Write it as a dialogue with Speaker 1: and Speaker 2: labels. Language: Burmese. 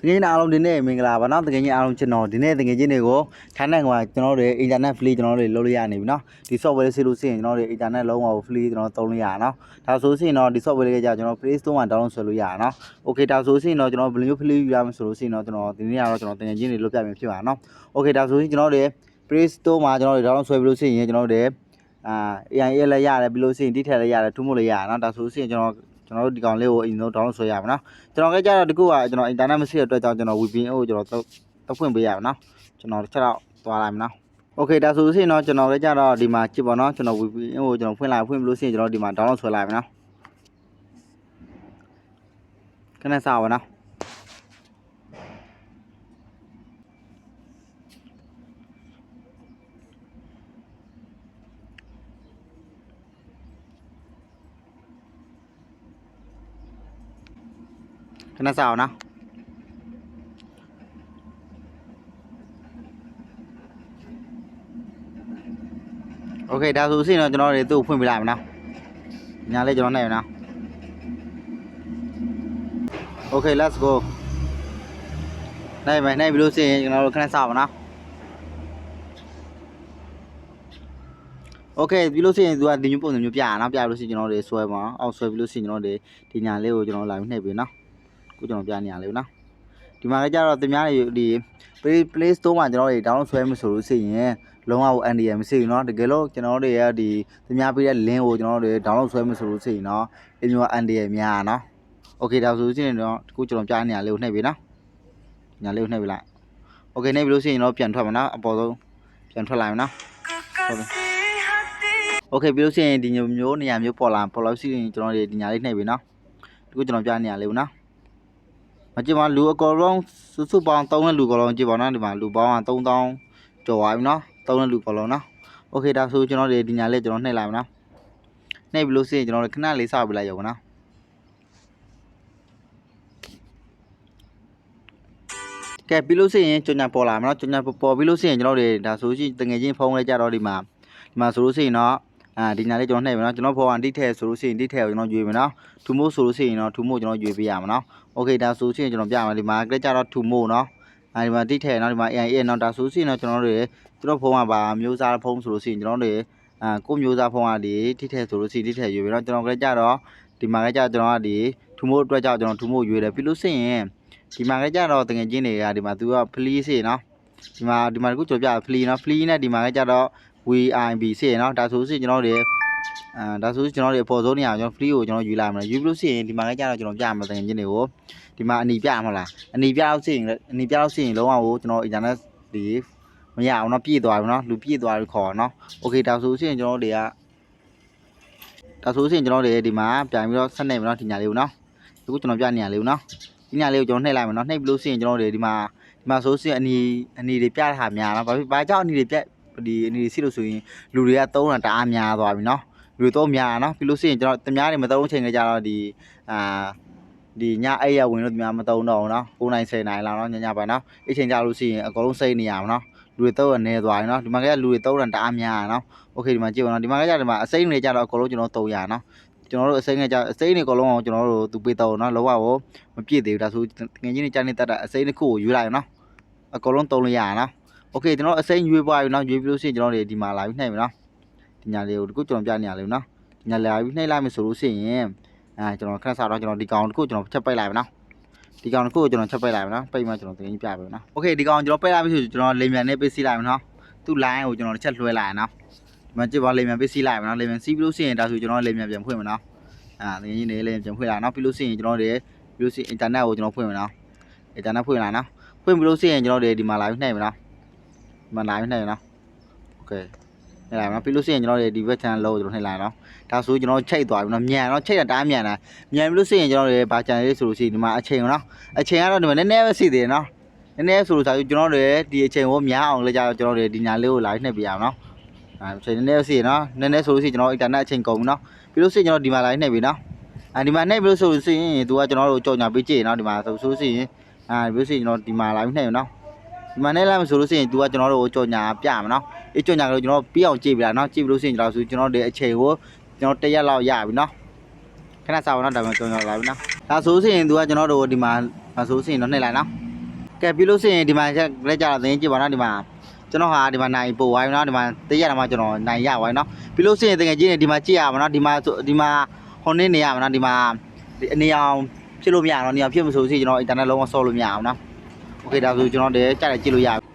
Speaker 1: တကယ်ကြီးအားလုံးဒီနေ့မင်္ဂလာပါနော်တကယ်ကြီးအားလုံးကျွန်တော်ဒီနေ့တကယ်ကြီးတွေကိုထိုင်းနိုင်ငံမှာကျွန်တော်တို့ internet free ကျွန်တော်တို့လုပ်လို့ရနေပြီနော်ဒီ software ဆေးလို့ရှိရင်ကျွန်တော်တို့ internet လုံးဝ free ကျွန်တော်သုံးလို့ရတာနော်ဒါဆိုလို့ရှိရင်တော့ဒီ software လေးကကြာကျွန်တော် Play Store မှာ download ဆွဲလို့ရတာနော် okay ဒါဆိုလို့ရှိရင်တော့ကျွန်တော်ဘယ်လိုမျိုး free ယူရမလဲဆိုလို့ရှိရင်တော့ကျွန်တော်ဒီနေ့ကတော့ကျွန်တော်တကယ်ကြီးတွေလုပ်ပြမယ်ဖြစ်ပါနော် okay ဒါဆိုရင်ကျွန်တော်တို့ Play Store မှာကျွန်တော်တို့ download ဆွဲပြီးလို့ရှိရင်ကျွန်တော်တို့အာ AI လည်းရတယ်ပြီးလို့ရှိရင် detail လည်းရတယ်ထူးမို့လည်းရတာနော်ဒါဆိုလို့ရှိရင်ကျွန်တော် ကျွန်တော်တို့ဒီကောင်လေးကိုအရင်ဆုံး download ဆွဲရမှာနော်ကျွန်တော်ကကြတော့ဒီခုကကျွန်တော် internet မရှိတဲ့အတွက်ကြောင့်ကျွန်တော် VPN ကိုကျွန်တော်တက်ဖွင့်ပေးရပါနော်ကျွန်တော်တစ်ချက်တော့သွားလိုက်မယ်နော် Okay ဒါဆိုလို့ရှိရင်တော့ကျွန်တော်လည်းကြတော့ဒီမှာကြည့်ပါနော်ကျွန်တော် VPN ကိုကျွန်တော်ဖွင့်လိုက်ဖွင့်ပြီးလို့ရှိရင်ကျွန်တော်ဒီမှာ download ဆွဲလိုက်မယ်နော်ခဏစားပါနော် ခဏစားအောင်နော် โอเคဒါဆိုလို့ရှိရင်တော့ကျွန်တော်တို့သူ့ကိုဖွင့်ပြလိုက်မယ်နော်ညာလေးကျွန်တော်နိုင်ရနော် Okay let's go နိုင်မယ်နိုင်ပြီလို့ရှိရင်ကျွန်တော်တို့ခဏစောင့်ပါနော် Okay ပြီးလို့ရှိရင်သူကဒီမျိုးပုံစံမျိုးပြရအောင်ပြလို့ရှိရင်ကျွန်တော်တို့ဆွဲပါအောင်အောက်ဆွဲပြီးလို့ရှိရင်ကျွန်တော်တို့ဒီညာလေးကိုကျွန်တော်လာပြီးနှိပ်ပြီနော် ခုကျွန်တော်ပြနေရလေးနော်ဒီမှာလည်းကြတော့သူများတွေဒီ Play Play Store မှာကျွန်တော်တို့ download ဆွဲမယ်ဆိုလို့ရှိရင်လုံးဝ NDM မရှိဘူးเนาะတကယ်လို့ကျွန်တော်တို့ရဲ့ဒီသူများပေးတဲ့ link ကိုကျွန်တော်တို့ download ဆွဲမယ်ဆိုလို့ရှိရင်เนาะဒီမျိုး NDM များเนาะ Okay ဒါဆိုလို့ရှိရင်တော့အခုကျွန်တော်ကြားနေရလေးကိုနှိပ်ပြီเนาะညာလေးကိုနှိပ်ပြီလိုက် Okay နှိပ်ပြီလို့ရှိရင်တော့ပြန်ထွက်မှာเนาะအပေါ်ဆုံးပြန်ထွက်လာမယ်เนาะဟုတ်ပြီ Okay ပြီးလို့ရှိရင်ဒီမျိုးမျိုးနေရာမျိုးပေါ်လာပေါ်လို့ရှိရင်ကျွန်တော်တို့ဒီညာလေးနှိပ်ပြီเนาะဒီခုကျွန်တော်ကြားနေရလေးကိုเนาะမ ကြည့်ပါလူအကောလုံးစုစုပေါင်း3တဲ့လူအကောလုံးကြည့်ပါเนาะဒီမှာလူပေါင်းက3000ကျော်သွားပြီเนาะ3တဲ့လူအကောလုံးเนาะ Okay ဒါဆိုကျွန်တော်တို့ဒီညာလေးကျွန်တော်နှိပ်လိုက်မယ်เนาะနှိပ်ပြီလို့ရှိရင်ကျွန်တော်တို့ခဏလေးစောင့်ပြလိုက်ရုံပါเนาะ ကဲပြီးလို့ရှိရင်ကြော်ညာပေါ်လာမှာเนาะကြော်ညာပေါ်ပြီးလို့ရှိရင်ကျွန်တော်တို့ဒါဆိုရှိတငယ်ချင်းဖုန်းလေးကြတော့ဒီမှာဒီမှာဆိုလို့ရှိရင်เนาะ အာဒီညာလေးကျွန်တော်နှိပ်မယ်เนาะကျွန်တော်ဖုန်းကတိထဲဆိုလို့ရှိရင်တိထဲကိုကျွန်တော်ရွေမယ်เนาะထူမို့ဆိုလို့ရှိရင်เนาะထူမို့ကျွန်တော်ရွေပေးရမှာเนาะโอเคဒါဆိုရှိရင်ကျွန်တော်ပြမယ်ဒီမှာကလေးကြတော့ထူမို့เนาะအာဒီမှာတိထဲเนาะဒီမှာ AI เนาะဒါဆိုရှိရင်เนาะကျွန်တော်တို့ကျွန်တော်ဖုန်းကပါမျိုးစားဖုန်းဆိုလို့ရှိရင်ကျွန်တော်တို့အာကိုမျိုးစားဖုန်းကဒီတိထဲဆိုလို့ရှိရင်တိထဲရွေမယ်เนาะကျွန်တော်ကလေးကြတော့ဒီမှာကကြကျွန်တော်ကဒီထူမို့အတွက်ကြောင့်ကျွန်တော်ထူမို့ရွေတယ်ပြီးလို့ရှိရင် ဒီမှာလည်းကြတော့တငယ်ချင်းတွေကဒီမှာသူက flee စေเนาะဒီမှာဒီမှာတခုကြော်ပြ flee เนาะ flee နဲ့ဒီမှာလည်းကြတော့ VIB စေเนาะဒါဆိုရင်ကျွန်တော်တို့အာဒါဆိုရင်ကျွန်တော်တို့အပေါ်ဆုံးနေရာကျွန်တော် flee ကိုကျွန်တော်ယူလိုက်မှာယူပြီးလို့ရှိရင်ဒီမှာလည်းကြတော့ကျွန်တော်ပြမှာတငယ်ချင်းတွေကိုဒီမှာအနီပြမှာလားအနီပြလို့ရှိရင်အနီပြလို့ရှိရင်လုံးဝကိုကျွန်တော် internet ဒီမရအောင်เนาะပြည့်သွားပြီเนาะလူပြည့်သွားပြီခေါ်เนาะ okay ဒါဆိုရင်ကျွန်တော်တို့တွေကဒါဆိုရင်ကျွန်တော်တို့တွေဒီမှာပြန်ပြီးတော့ဆက်နေမယ်เนาะဒီညာလေးကိုเนาะအခုကျွန်တော်ပြနေရလေးကိုเนาะ ဒီညလေးကိုကျွန်တော်နှိပ်လိုက်မယ်နော်နှိပ်ပြီးလို့ရှိရင်ကျွန်တော်တို့ဒီမှာဒီမှာဆိုရှင်အနီအနီတွေပြတာများလားဘာဖြစ်ဘာကြောင့်အနီတွေပြ ဒီအနီတွေစီလို့ဆိုရင်လူတွေကသုံးတာတအားများသွားပြီနော်လူတွေသုံးများတာနော်ပြီးလို့ရှိရင်ကျွန်တော်တများတွေမသုံးချိန်ကြကြတော့ဒီအာဒီညအဲ့ရဝင်လို့တများမသုံးတော့ဘူးနော်9နိုင်10နိုင်လောက်နော်ညညပိုင်းနော်အဲ့ချိန်ကြလို့ရှိရင်အကုန်လုံးစိတ်နေရမှာနော်လူတွေသုံးရနေသွားပြီနော်ဒီမှာကလူတွေသုံးတာတအားများတာနော်โอเคဒီမှာကြည့်ပါနော်ဒီမှာကကြဒီမှာအစိမ့်တွေကြတော့အကုန်လုံးကျွန်တော်သုံးရနော်ကျွန်တော်တို့အစိမ့်ကကြအစိမ့်တွေအကုန်လုံးအောင်ကျွန်တော်တို့သူပေးတော့နော်လောကကို မပြည့်သေးဘူးဒါဆိုငွေချင်းတွေကြားနေတတ်တာအစိမ်းတစ်ခုကိုရွေးလိုက်ရအောင်နော်အကုန်လုံးတုံးလို့ရအောင်နော် โอเคကျွန်တော်အစိမ်းရွေးပွားပြီနော်ရွေးပြီးလို့ရှိရင်ကျွန်တော်တွေဒီမှာလာပြီးနှိပ်မယ်နော်ဒီညာလေးကိုဒီခုကျွန်တော်ပြနေရလေးနော်ဒီညာလာပြီးနှိပ်လိုက်မယ်ဆိုလို့ရှိရင်အဲကျွန်တော်ခက်စားတော့ကျွန်တော်ဒီကောင်တစ်ခုကျွန်တော်ချက်ပိတ်လိုက်မယ်နော်ဒီကောင်တစ်ခုကိုကျွန်တော်ချက်ပိတ်လိုက်မယ်နော်ပိတ်မှကျွန်တော်တင်ပြပေးမယ်နော်โอเคဒီကောင်ကျွန်တော်ပိတ်လိုက်ပြီဆိုကျွန်တော်လိမ်မြန်နဲ့ပိတ်စီးလိုက်မယ်နော်သူ့ line ကိုကျွန်တော်တစ်ချက်လွှဲလိုက်ရနော်ဒီမှာကြည့်ပါလိမ်မြန်ပိတ်စီးလိုက်မယ်နော်လိမ်မြန်စီးပြီးလို့ရှိရင်ဒါဆိုကျွန်တော်လိမ်မြန်ပြန်ဖွင့်မယ်နော်အာတကယ်ကြီးနေလိမ်မြန်ပြန်ဖွင့်လိုက်နော်ပြီးလို့ရှိရင်ကျွန်တော်တွေ ပြီးလို့ရှိရင် internet ကိုကျွန်တော်ဖွင့်မယ်နော် internet ဖွင့်လာနော်ဖွင့်ပြီးလို့ရှိရင်ကျွန်တော်တို့ဒီမှာလာပြီးနှိပ်မယ်နော်ဒီမှာလာ ပြီးနှိပ်မယ်နော် okay နှိပ်လိုက်မယ်နော်ပြီးလို့ရှိရင်ကျွန်တော်တို့ဒီ web channel ကိုကျွန်တော်နှိပ်လိုက်နော်ဒါဆိုကျွန်တော်ချိတ်သွားပြီနော်မြန်နော်ချိတ်တာတအားမြန်တာမြန်ပြီးလို့ရှိရင်ကျွန်တော်တို့ဘာ channel လေးဆိုလို့ရှိရင်ဒီမှာအချိန်နော်အချိန်ကတော့ဒီမှာနည်းနည်းပဲရှိသေးတယ်နော်နည်းနည်းဆိုလို့ဆိုကျွန်တော်တို့ဒီအချိန်ကိုများအောင်လဲကြတော့ကျွန်တော်တို့ဒီညာလေးကိုလာပြီးနှိပ်ပြရအောင်နော်အဲအချိန်နည်းနည်းရှိရနော်နည်းနည်းဆိုလို့ရှိရင်ကျွန်တော် internet အချိန်ကုန်ပြီနော်ပြီးလို့ရှိရင်ကျွန်တော်ဒီမှာလာပြီးနှိပ်ပြီနော်အဲဒီမှာနှိပ်ပြီးလို့ဆိုလို့ရှိရင်သူကကျွန်တော်တို့ကြော်ညာပေးကြည့်နော်ဒီမှာဆိုဆိုလို့ရှိရင်အာပြီးလို့ရှိရင်ကျွန်တော်ဒီမှာလာပြီးနှိပ်ရနော် ဒီမှာနှိပ်လိုက်မှဆိုလို့ရှိရင်သူကကျွန်တော်တို့ကြော်ညာပြမှာနော်အေးကြော်ညာကလေးကျွန်တော်ပြီးအောင်ကြည့်ပြလာနော်ကြည့်ပြီးလို့ရှိရင်ကျွန်တော်ဆိုကျွန်တော်တို့အချိန်ကိုကျွန်တော်တစ်ရက်လောက်ရပြီနော်ခဏစားပါနော်ဒါမှကြော်ညာလာပြီနော်ဒါဆိုလို့ရှိရင်သူကကျွန်တော်တို့ဒီမှာဆိုလို့ရှိရင်တော့နှိပ်လိုက်နော်ကဲပြီးလို့ရှိရင်ဒီမှာလက်ကြတော့တင်းကြည့်ပါနော်ဒီမှာကျွန်တော်ဟာဒီမှာနိုင်ပို့ဝိုင်းနော်ဒီမှာတရက်တာမှကျွန်တော်နိုင်ရဝိုင်းနော်ပြီးလို့ရှိရင်တကယ်ကြီးနေဒီမှာကြည့်ရမှာနော်ဒီမှာဒီမှာဟိုနေ့နေရမှာနော်ဒီမှာဒီအနေအောင်ဖြစ်လို့မရအောင်နေအောင်ဖြစ်မဆိုစီကျွန်တော်အင်တာနက်လုံးဝဆော့လို့မရအောင်နော် โอเคဒါဆိုကျွန်တော်တည်းကြတယ်ကြည့်လို့ရပြီ